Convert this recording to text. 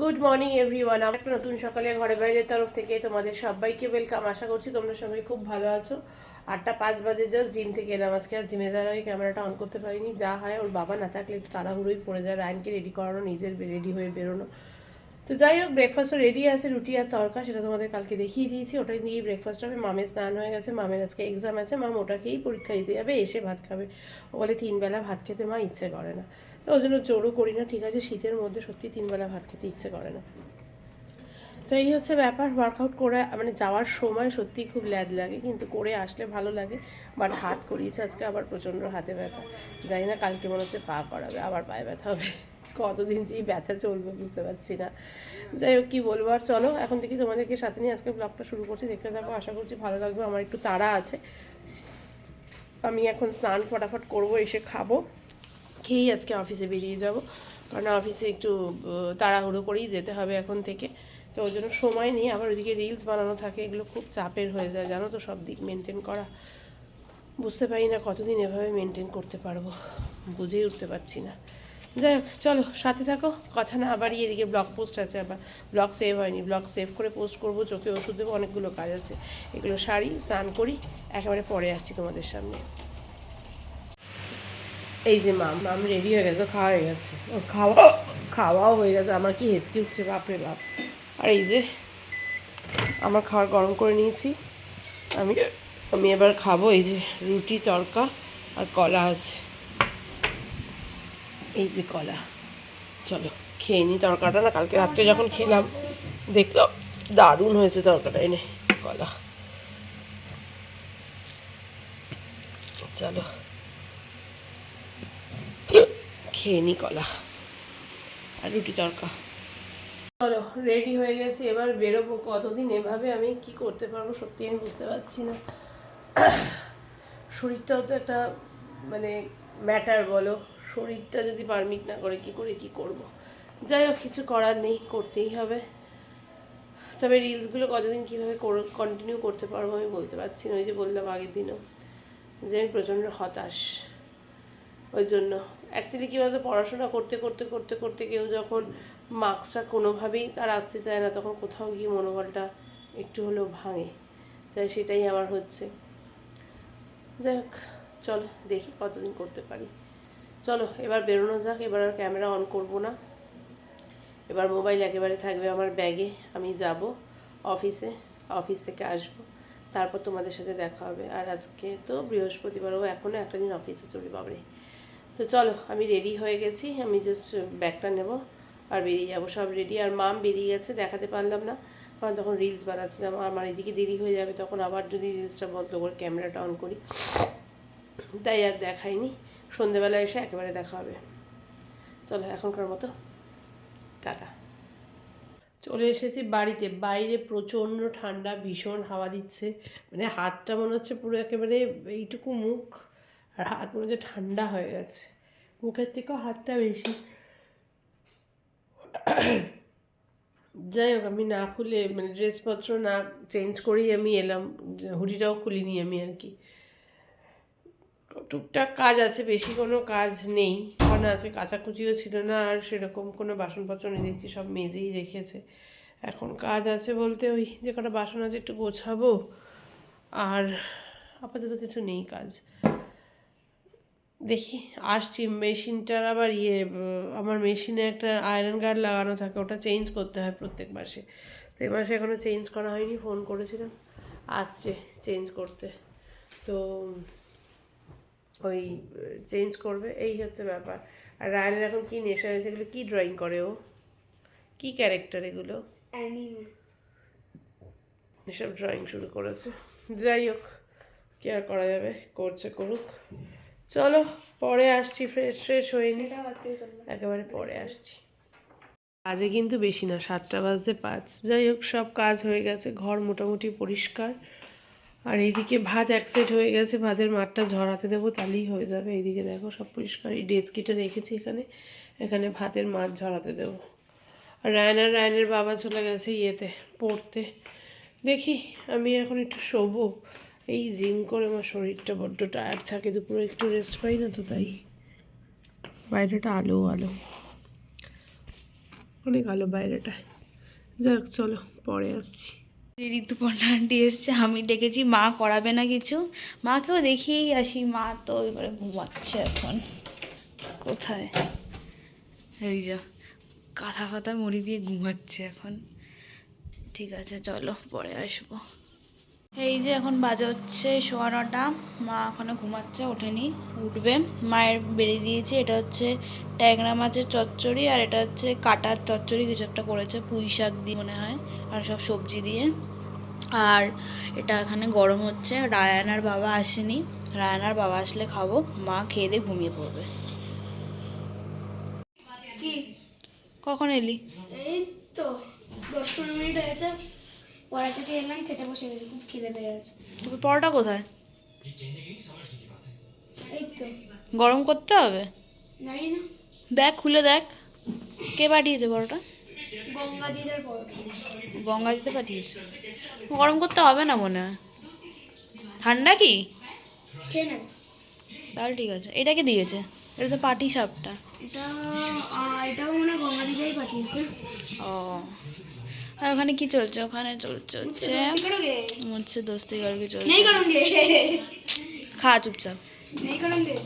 Good morning everyone আমার একটা নতুন সকালে ঘরে বাইরের তরফ থেকে তোমাদের সবাইকে ওয়েলকাম আশা করছি তোমরা সবাই খুব ভালো আছো। আটটা পাঁচ বাজে জাস্ট জিম থেকে এলাম। আজকে আর জিমে যাওয়ার আগে ক্যামেরাটা অন করতে পারিনি। যা হয় ওর বাবা না থাকলে একটু তাড়াহুড়োই পড়ে যায়। রায়নকে রেডি করানো, নিজের রেডি হয়ে বেরোনো। তো যাই হোক ব্রেকফাস্টও রেডি আছে, রুটি আর তরকা সেটা তোমাদের কালকে দেখিয়ে দিয়েছি। ওটাই দিয়েই ব্রেকফাস্ট হবে। মামের স্নান হয়ে গেছে। মামের আজকে এক্সাম আছে। মাম ওটা খেয়েই পরীক্ষা দিতে যাবে, এসে ভাত খাবে। ও বলে তিনবেলা ভাত খেতে মা ইচ্ছে করে না। ওই জন্য জোরও করি না, ঠিক আছে, শীতের মধ্যে সত্যি তিনবেলা ভাত খেতে ইচ্ছে করে না। তো এই হচ্ছে ব্যাপার ওয়ার্কআউট করে মানে যাওয়ার সময় সত্যি খুব ল্যাদ লাগে, কিন্তু করে আসলে ভালো লাগে। বাট হাত করিয়েছে আজকে, আবার প্রচণ্ড হাতে ব্যথা। জানি না, কালকে মনে হচ্ছে পা করাবে, আবার পায়ে ব্যথা হবে। কতদিন যে ব্যথা চলবে বুঝতে পারছি না। যাই হোক, কী বলব? আর চলো, এখন থেকে তোমাদেরকে সাথে নিয়ে আজকে ব্লগটা শুরু করছি, দেখতে থাকো, আশা করছি ভালো লাগবে, আমার একটু তাড়া আছে। আমি এখন স্নান ফটাফট করব, এসে খাব। খেয়েই আজকে অফিসে বেরিয়ে যাব। কারণ অফিসে একটু তাড়াহুড়ো করেই যেতে হবে এখন থেকে। তো ওই জন্য সময় নেই। আবার ওইদিকে রিলস বানানো থাকে, এগুলো খুব চাপের হয়ে যায়, জানো তো, সব দিক মেনটেন করা। বুঝতে পারি না কতদিন এভাবে মেনটেন করতে পারব। বুঝেই উঠতে পারছি না। যাই হোক, চলো, সাথে থাকো। কথা না আবার এদিকে ব্লগ পোস্ট আছে আবার। ব্লগ সেভ হয়নি। ব্লগ সেভ করে পোস্ট করব, চোখে ওষুধ দেবো, অনেকগুলো কাজ আছে। এগুলো সারি, স্নান করি, একেবারে পরে আসছি তোমাদের সামনে। এই যে মাম মাম রেডি হয়ে গেছে খাওয়া হয়ে গেছে। খাওয়া, খাওয়াও হয়ে গেছে, আমার কি হেঁচকি উঠছে, বাপরে বাপ। আর এই যে, আমার খাওয়ার গরম করে নিয়েছি। আমি আমি এবার খাব এই যে রুটি তড়কা আর কলা আছে। এই যে কলা। চলো, খেয়ে নিই তরকাটা না, কালকে রাত্রে যখন খেলাম, দেখলাম দারুণ হয়েছে তরকাটা এনে কলা। চলো। খেয়ে নি কলা। আর রুটি তরকা। চলো রেডি হয়ে গেছি, এবার বেরোবো। কতদিন এভাবে আমি কি করতে পারব সত্যি আমি বুঝতে পারছি না। শরীরটাও তো একটা মানে ম্যাটার বলো। শরীরটা যদি পারমিট না করে, কি করে কি করব। যাই হোক, কিছু করার নেই, করতেই হবে। তবে রিলসগুলো কতদিন কীভাবে কন্টিনিউ করতে পারব আমি বলতে পারছি না। ওই যে বললাম আগের দিনও, যে আমি প্রচণ্ড হতাশ। ওই জন্য। অ্যাকচুয়ালি কী বলতো পড়াশোনা করতে করতে করতে করতে কেউ যখন মার্কসটা কোনোভাবেই তার আসতে চায় না, তখন কোথাও গিয়ে মনোবলটা একটু হলেও ভাঙে। তাই সেটাই আমার হচ্ছে। যাই হোক, চলো দেখি কতদিন করতে পারি। চলো, এবার বেরোনো যাক, এবার আর ক্যামেরা অন করব না। এবার মোবাইল একেবারে থাকবে আমার ব্যাগে আমি যাব অফিসে অফিস থেকে আসব। তারপর তোমাদের সাথে দেখা হবে। আর আজকে তো বৃহস্পতিবারও এখনও একটা দিন অফিসে চলে বাবরে তো চলো, আমি রেডি হয়ে গেছি, আমি জাস্ট ব্যাগটা নেব, আর বেরিয়ে যাব, সব রেডি আর মাম বেরিয়ে গেছে, দেখাতে পারলাম না, কারণ তখন রিলস বানাচ্ছিলাম আমার এদিকে দেরি হয়ে যাবে, তখন আবার যদি রিলসটা বন্ধ করে ক্যামেরাটা অন করি। তাই আর দেখাইনি, সন্ধেবেলা এসে একেবারে দেখা হবে। চলো, এখনকার মতো, টাটা। চলে এসেছি বাড়িতে, বাইরে প্রচণ্ড ঠান্ডা, ভীষণ হাওয়া দিচ্ছে মানে হাতটা মনে হচ্ছে পুরো একেবারে এইটুকু মুখ। আর হাত মনে হচ্ছে ঠান্ডা হয়ে গেছে। মুখের থেকেও হাতটা বেশি। যাই হোক, আমি না খুলে মানে ড্রেসপত্র না চেঞ্জ করেই আমি এলাম। হুডিটাও খুলিনি আমি আর কি। টুকটাক কাজ আছে, বেশি কোনো কাজ নেই। কারণ আছে, কাচাকুচিও ছিল না, আর সেরকম কোনো বাসনপত্র নেই, দেখছি সব মেজেই রেখেছে। এখন কাজ আছে বলতে ওই যে কটা বাসন আছে একটু গোছাবো। আর আপাতত কিছু নেই কাজ। দেখি আসছি। মেশিনটার আবার ইয়ে আমার মেশিনে একটা আয়রন গার্ড লাগানো থাকে ওটা চেঞ্জ করতে হয় প্রত্যেক মাসে। তো এই মাসে এখনও চেঞ্জ করা হয়নি ফোন করেছিলাম। আসছে চেঞ্জ করতে। তো ওই চেঞ্জ করবে এই হচ্ছে ব্যাপার। আর রায়নের এখন কী নেশা হয়েছে এগুলো কী ড্রয়িং করে ও? কী ক্যারেক্টার এগুলো? এসব ড্রয়িং শুরু করেছে। যাই হোক কি আর করা যাবে করছে করুক। চলো পরে আসছি ফ্রেশ ফ্রেশ হয়ে নি। এটাও আজকে করলাম। একেবারে পরে আসছি। কাজে কিন্তু বেশি না সাতটা বাজতে পাঁচ। যাই হোক সব কাজ হয়ে গেছে ঘর মোটামুটি পরিষ্কার। আর এইদিকে ভাত এক সাইড হয়ে গেছে ভাতের মাঠটা ঝরাতে দেবো তাহলেই হয়ে যাবে। এইদিকে দেখো সব পরিষ্কার। এই ডেচকিটা রেখেছি এখানে এখানে ভাতের মাঠ ঝরাতে দেবো। আর রায়নার রায়নের বাবা চলে গেছে ইয়েতে পড়তে। দেখি আমি এখন একটু শোবো। এই জিম করে আমার শরীরটা বড্ড টায়ার্ড থাকে, দুপুরে একটু রেস্ট পাই না তো তাই। বাইরেটা আলো আলো। অনেক আলো বাইরেটায়। যাক, চলো, পরে আসছি। ঋতুপর্ণা আন্টি এসছে, আমি ডেকেছি, মা করাবে না কিছু। মাকেও দেখিয়েই আসি, মা তো এবারে ঘুমাচ্ছে এখন। কোথায়? এই যা, কাঁথা ফাতা মুড়ি দিয়ে ঘুমাচ্ছে এখন। ঠিক আছে, চলো, পরে আসব। এই যে এখন বাজে হচ্ছে সোয়া নটা। মা এখনও ঘুমাচ্ছে ওঠেনি উঠবে। মায়ের বেড়ে দিয়েছে এটা হচ্ছে ট্যাংরা মাছের চচ্চড়ি আর এটা হচ্ছে কাটার চচ্চড়ি কিছু একটা করেছে পুঁই শাক দিয়ে মনে হয় আর সব সবজি দিয়ে। আর এটা এখানে গরম হচ্ছে রায়ানার বাবা আসেনি রায়ানার বাবা আসলে খাব মা খেয়ে দিয়ে ঘুমিয়ে পড়বে। কি? কখন এলি? এই তো দশ পনেরো মিনিট হয়েছে। পড়া থেকে এলাম খেতে বসে গেছি খুব খিদে পেয়ে গেছে। পরোটা কোথায়? এই তো। গরম করতে হবে? জানি না। দেখ খুলে দেখ। কে পাঠিয়েছে পরোটা? গঙ্গা দিদার পরোটা। গঙ্গা দিতে পাঠিয়েছে। গরম করতে হবে না মনে হয়? ঠান্ডা কি? খেয়ে নেব। তাহলে ঠিক আছে। এটাকে দিয়েছে? এটা তো পাটি সাপটা। এটা এটাও মনে হয় গঙ্গা দিদাই পাঠিয়েছে। ও। আর ওখানে কি চলছে? ওখানে চলছে হচ্ছে দোস্তি করোগে? চলছে। নেই করোগে? খা চুপচাপ। নেই করোগে?